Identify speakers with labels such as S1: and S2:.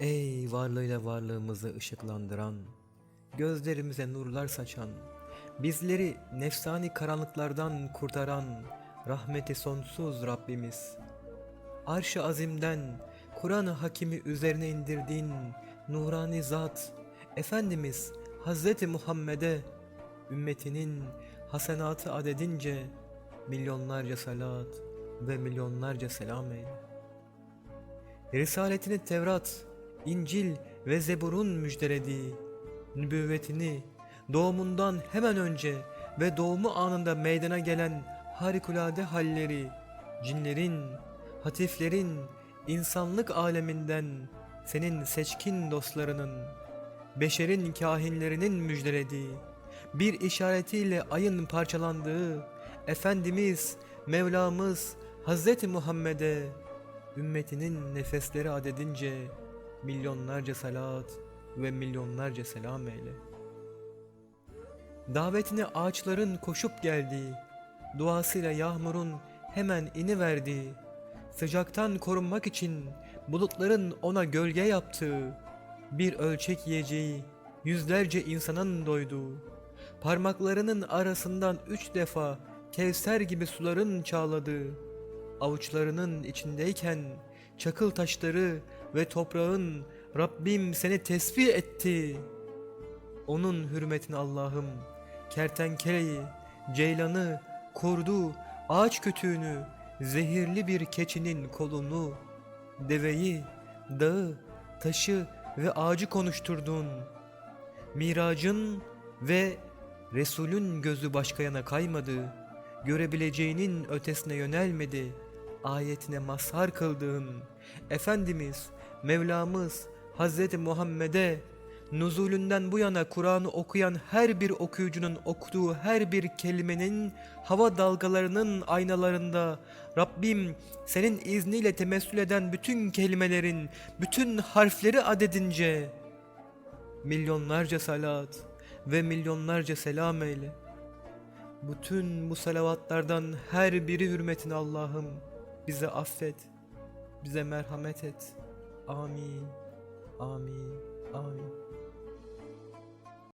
S1: Ey varlığıyla varlığımızı ışıklandıran, gözlerimize nurlar saçan, bizleri nefsani karanlıklardan kurtaran rahmeti sonsuz Rabbimiz. Arş-ı azimden Kur'an-ı Hakimi üzerine indirdiğin nurani zat Efendimiz Hazreti Muhammed'e ümmetinin hasenatı adedince milyonlarca salat ve milyonlarca selam eyle. Risaletini Tevrat, İncil ve Zebur'un müjdelediği, nübüvvetini doğumundan hemen önce ve doğumu anında meydana gelen harikulade halleri, cinlerin, hatiflerin, insanlık aleminden senin seçkin dostlarının, beşerin kahinlerinin müjdelediği, bir işaretiyle ayın parçalandığı, Efendimiz, Mevlamız, Hazreti Muhammed'e, ümmetinin nefesleri adedince milyonlarca salat ve milyonlarca selam eyle. Davetine ağaçların koşup geldiği, duasıyla yağmurun hemen iniverdiği, sıcaktan korunmak için bulutların ona gölge yaptığı, bir ölçek yiyeceği, yüzlerce insanın doyduğu, parmaklarının arasından üç defa Kevser gibi suların çağladığı, avuçlarının içindeyken çakıl taşları ve toprağın Rabbim seni tesbih etti. Onun hürmetine Allah'ım kertenkeleyi, ceylanı, kurdu, ağaç kütüğünü, zehirli bir keçinin kolunu, deveyi, dağı, taşı ve ağacı konuşturdun. Miracın ve Resulün gözü başka yana kaymadı. Görebileceğinin ötesine yönelmedi. Ayetine mazhar kıldığın Efendimiz, Mevlamız Hazreti Muhammed'e nuzulünden bu yana Kur'an'ı okuyan her bir okuyucunun okuduğu her bir kelimenin hava dalgalarının aynalarında Rabbim senin izniyle temessül eden bütün kelimelerin, bütün harfleri adedince milyonlarca salat ve milyonlarca selam eyle. Bütün bu salavatlardan her biri hürmetine Allah'ım bize affet, bize merhamet et. Amin, amin, amin.